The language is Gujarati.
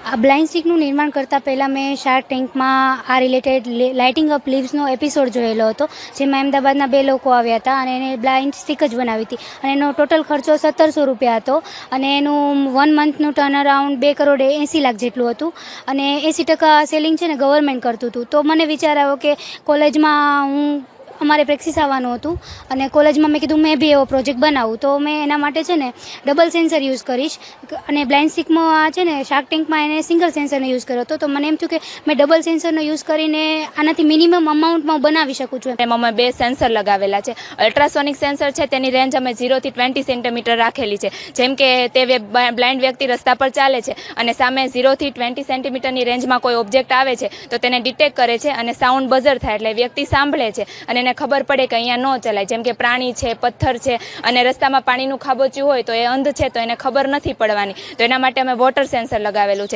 બ્લાઇન્ડ સ્ટીકનું નિર્માણ કરતાં પહેલાં મેં શાર્ક ટેન્કમાં આ રિલેટેડ લાઇટિંગ અપ લીવ્સનો એપિસોડ જોયેલો હતો, જેમાં અમદાવાદના બે લોકો આવ્યા હતા અને એને બ્લાઇન્ડ સ્ટિક જ બનાવી હતી. અને એનો ટોટલ ખર્ચો સત્તરસો રૂપિયા હતો અને એનું વન મંથનું ટર્ન અરાઉન્ડ બે કરોડ એંસી લાખ જેટલું હતું. અને એંસી ટકા સેલિંગ છે ને ગવર્મેન્ટ કરતું હતું. તો મને વિચાર આવ્યો કે કોલેજમાં હું અમારે પ્રેક્ટિસ આવવાનું હતું અને કોલેજમાં મેં કીધું, મેં બી એવો પ્રોજેક્ટ બનાવું. તો મેં એના માટે છે ને ડબલ સેન્સર યુઝ કરીશ. અને બ્લાઇન્ડ સ્ટિકમાં આ છે ને શાર્ક ટેન્કમાં એને સિંગલ સેન્સરનો યુઝ કર્યો હતો. તો મને એમ થયું કે મેં ડબલ સેન્સરનો યુઝ કરીને આનાથી મિનિમમ અમાઉન્ટમાં બનાવી શકું છું. એમાં અમે બે સેન્સર લગાવેલા છે. અલ્ટ્રાસોનિક સેન્સર છે, તેની રેન્જ અમે ઝીરોથી ટ્વેન્ટી સેન્ટીમીટર રાખેલી છે. જેમ કે તે બ્લાઇન્ડ વ્યક્તિ રસ્તા પર ચાલે છે અને સામે ઝીરોથી ટ્વેન્ટી સેન્ટીમીટરની રેન્જમાં કોઈ ઓબ્જેક્ટ આવે છે, તો તેને ડિટેક્ટ કરે છે અને સાઉન્ડ બઝર થાય એટલે વ્યક્તિ સાંભળે છે અને એને ખબર પડે કે અહીંયા ન ચલાય. જેમ કે પ્રાણી છે, પથ્થર છે અને રસ્તામાં પાણીનું ખાબોચિયું હોય તો એ અંધ છે તો એને ખબર નથી પડવાની. તો એના માટે અમે વોટર સેન્સર લગાવેલું છે.